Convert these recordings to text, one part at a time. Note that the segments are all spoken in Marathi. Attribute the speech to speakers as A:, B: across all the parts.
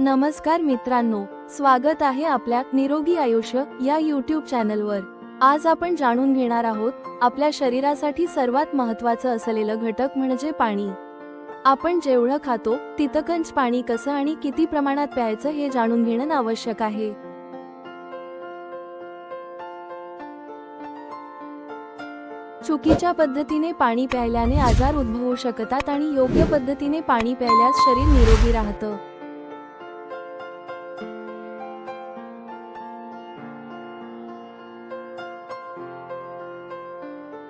A: नमस्कार मित्रांनो स्वागत आहे आपल्या निरोगी आयुष्य या यूट्यूब चॅनलवर आज आपण जाणून घेणार आहोत आपल्या शरीरासाठी सर्वात महत्त्वाचं असलेलं घटक म्हणजे पाणी. आपण जेवढं खातो तितकंच पाणी कसं आणि किती प्रमाणात प्यायचं हे जाणून घेणं आवश्यक आहे. चुकीच्या पद्धतीने पाणी प्यायल्याने आजार उद्भवू शकतात आणि योग्य पद्धतीने पाणी प्यायल्यास शरीर निरोगी राहतं.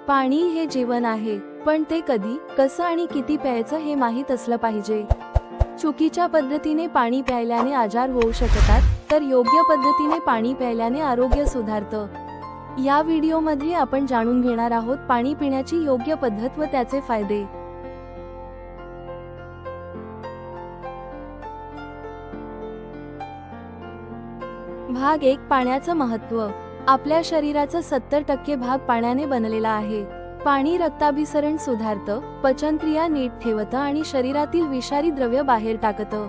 A: पाणी हे जीवन आहे पण ते कधी कसं आणि किती प्यायचं हे माहीत असलं पाहिजे. चुकीच्या पद्धतीने पाणी प्यायल्याने आजार होऊ शकतात तर योग्य पद्धतीने पाणी प्यायल्याने आरोग्य सुधारतं. या व्हिडिओमध्ये आपण जाणून घेणार आहोत पाणी पिण्याची योग्य पद्धत व त्याचे फायदे. भाग एक पाण्याचं महत्त्व आपल्या शरीराचा सत्तर टक्के भाग पाण्याने बनलेला आहे. पाणी रक्ताभिसरण सुधारतं पचनक्रिया नीट ठेवतं आणि शरीरातील विषारी द्रव्य बाहेर टाकतं.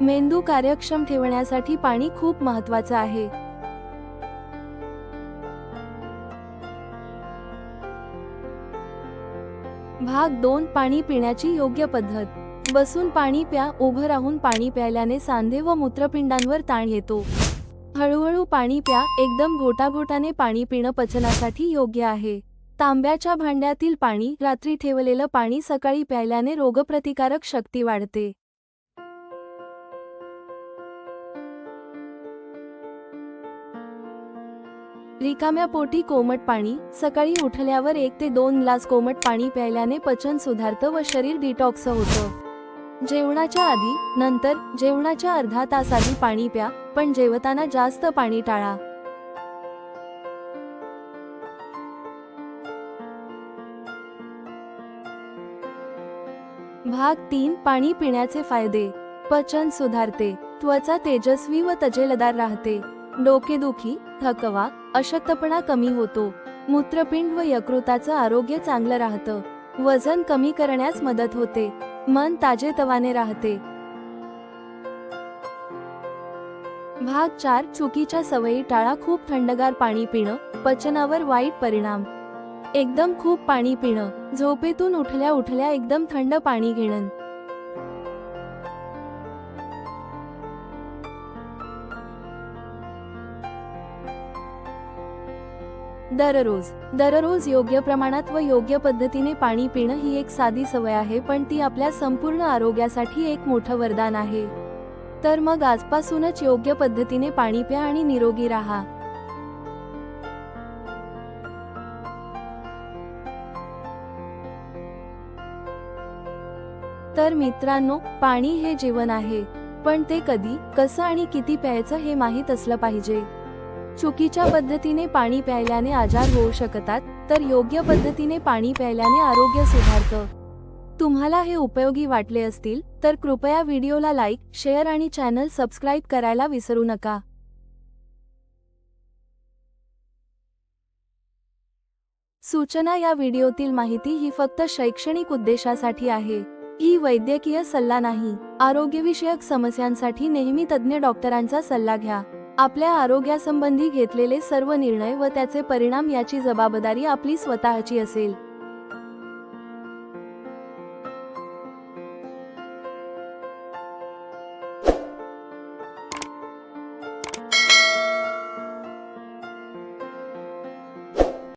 A: मेंदू कार्यक्षम ठेवण्यासाठी पाणी खूप महत्वाचं आहे. भाग दोन पाणी पिण्याची योग्य पद्धत. बसून पाणी प्या उभं राहून पाणी प्यायल्याने सांधे व मूत्रपिंडांवर ताण येतो. हळूहळू पाणी प्या एकदम घोटाघोटाने पाणी पिणं पचनासाठी योग्य आहे. तांब्याच्या भांड्यातील पाणी रात्री ठेवलेलं पाणी सकाळी प्यायल्याने रोगप्रतिकारक शक्ती वाढते. रिकाम्या पोटी कोमट पाणी सकाळी उठल्यावर एक ते दोन ग्लास कोमट पाणी प्यायल्याने पचन सुधारतं व शरीर डिटॉक्स होतं. जेवणाच्या आधी नंतर जेवणाच्या अर्धा तास आधी पाणी प्या पण जेवताना जास्त पाणी टाळा. भाग तीन पाणी पिण्याचे फायदे. पचन सुधारते. त्वचा तेजस्वी व तजेलदार राहते. डोकेदुखी थकवा अशक्तपणा कमी होतो. मूत्रपिंड व यकृताचं आरोग्य चांगलं राहतं. वजन कमी करण्यास मदत होते. मन ताजेतवाने राहते. भाग चार चुकीच्या सवयी टाळा खूप थंडगार पाणी पिणं पचनावर वाईट परिणाम. एकदम खूप पाणी पिणं झोपेतून उठल्या उठल्या एकदम थंड पाणी घेणं. दररोज दररोज योग्य प्रमाणात व योग्य पद्धतीने पाणी पिणं ही एक साधी सवय आहे पण ती आपल्या संपूर्ण आरोग्यासाठी एक मोठं वरदान आहे. तर मग आजपासूनच योग्य पद्धतीने पाणी प्या आणि निरोगी राहा. तर मित्रांनो पाणी हे जीवन आहे पण ते कधी कसं आणि किती प्यायचं हे माहीत असलं पाहिजे. चुकीच्या पद्धतीने पाणी प्यायल्याने आजार होऊ शकतात तर योग्य पद्धतीने पाणी प्यायल्याने आरोग्य सुधारतं. तुम्हाला हे उपयोगी वाटले असतील तर कृपया व्हिडिओला लाईक शेअर आणि चॅनल सबस्क्राईब करायला विसरू नका. सूचना या व्हिडिओतील माहिती ही फक्त शैक्षणिक उद्देशासाठी आहे. ही वैद्यकीय सल्ला नाही. आरोग्यविषयक समस्यांसाठी नेहमी तज्ज्ञ डॉक्टरांचा सल्ला घ्या. आपल्या आरोग्यासंबंधी घेतलेले सर्व निर्णय व त्याचे परिणाम याची जबाबदारी आपली स्वतःची असेल.